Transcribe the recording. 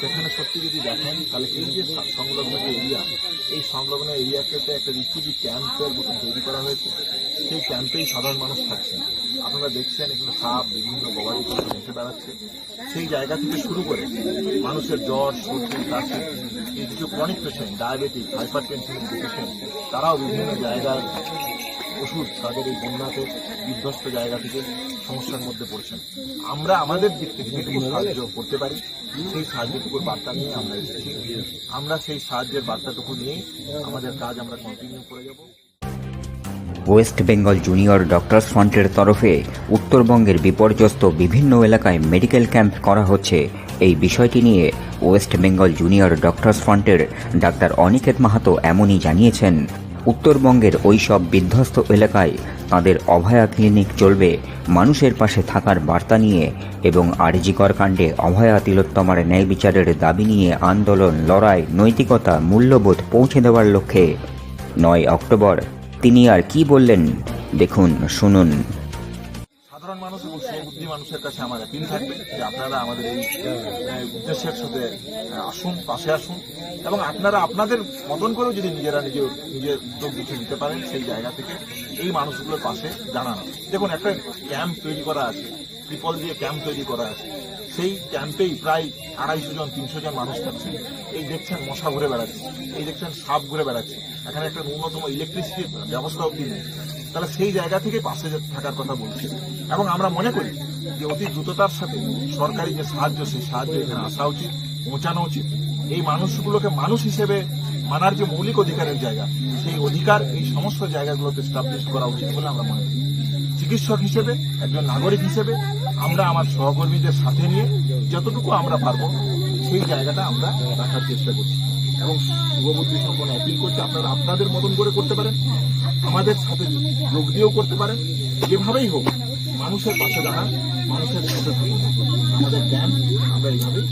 সেখানে সত্যি যদি দেখেন, তাহলে এই যে সংলগ্ন যে এরিয়া, এই সংলগ্ন এরিয়াতে একটা রিফিউজি ক্যাম্পের মতো তৈরি করা হয়েছে। সেই ক্যাম্পেই সাধারণ মানুষ থাকছে। আপনারা দেখছেন এখানে সাপ, বিভিন্ন গবাদি পশু ভেসে বেড়াচ্ছে। সেই জায়গা থেকে শুরু করে মানুষের জ্বর, সর্দি, কাশি, এই কিছু ক্রনিক পেশেন্ট ডায়াবেটিস হাইপার টেনশনের পেশেন্ট তারাও বিভিন্ন জায়গায় ওষুধ তাদের এই বন্যাতে বিধ্বস্ত জায়গা থেকে সমস্যার মধ্যে পড়ছেন। আমরা আমাদের দিক থেকে যেটুকু সাহায্য করতে পারি। সেই সাহায্যটুকুর বার্তা নিয়ে আমরা এসেছি। আমরা সেই সাহায্যের বার্তাটুকু নিয়েই আমাদের কাজ আমরা কন্টিনিউ করে যাব। ওয়েস্ট বেঙ্গল জুনিয়র ডক্টরস ফ্রন্টের তরফে উত্তরবঙ্গের বিপর্যস্ত বিভিন্ন এলাকায় মেডিকেল ক্যাম্প করা হচ্ছে। এই বিষয়টি নিয়ে ওয়েস্ট বেঙ্গল জুনিয়র ডক্টরস ফ্রন্টের ডাক্তার অনিকেত মাহাতো এমনই জানিয়েছেন। উত্তরবঙ্গের ওই সব বিধ্বস্ত এলাকায় তাদের অভয়া ক্লিনিক চলবে। মানুষের পাশে থাকার বার্তা নিয়ে এবং আরজিকর কাণ্ডে অভয়া তিলোত্তমার ন্যায় বিচারের দাবি নিয়ে আন্দোলন, লড়াই, নৈতিকতা, মূল্যবোধ পৌঁছে দেওয়ার লক্ষ্যে। নয় অক্টোবর। তিনি আর কি বললেন? দেখুন, শুনুন। সাধারণ মানুষ এবং সুবুদ্ধি মানুষের কাছে আমার অ্যাপিল থাকবে যে আপনারা আমাদের এই উদ্দেশ্যের সাথে আসুন, পাশে আসুন এবং আপনারা আপনাদের মতন করেও যদি নিজেরা নিজে নিজের উদ্যোগ কিছু নিতে পারেন সেই জায়গা থেকে এই মানুষগুলোর পাশে দাঁড়ান। দেখুন, একটা ক্যাম্প তৈরি করা আছে, ত্রিপল দিয়ে ক্যাম্প তৈরি করা আছে। সেই ক্যাম্পেই প্রায় আড়াইশো জন, তিনশো জন মানুষ থাকছে। এই দেখছেন মশা ঘুরে বেড়াচ্ছে, এই দেখছেন সাপ ঘুরে বেড়াচ্ছে। এখানে একটা ন্যূনতম ইলেকট্রিসিটির ব্যবস্থা অব্দি নেই। তাহলে সেই জায়গা থেকে পাশে থাকার কথা বলছি। এবং আমরা মনে করি যে অতি দ্রুততার সাথে সরকারি যে সাহায্য, সেই সাহায্য এখানে আসা উচিত, পৌঁছানো উচিত। এই মানুষগুলোকে মানুষ হিসেবে মানার যে মৌলিক অধিকারের জায়গা, সেই অধিকার এই সমস্ত জায়গাগুলোতে স্টাবলিশ করা উচিত বলে আমরা মনে করি। চিকিৎসক হিসেবে, একজন নাগরিক হিসেবে আমরা আমার সহকর্মীদের সাথে নিয়ে যতটুকু আমরা পারব, সেই জায়গাটা আমরা রাখার চেষ্টা করছি। এবং শুভবুদ্ধি সম্পন্ন অপিল করতে আপনারা আপনাদের মতন করে করতে পারেন, আমাদের সাথে যোগ দিয়েও করতে পারেন। যেভাবেই হোক, মানুষের পাশে দাঁড়ান, মানুষের সাথে আমাদের জ্ঞান আমরা এইভাবেই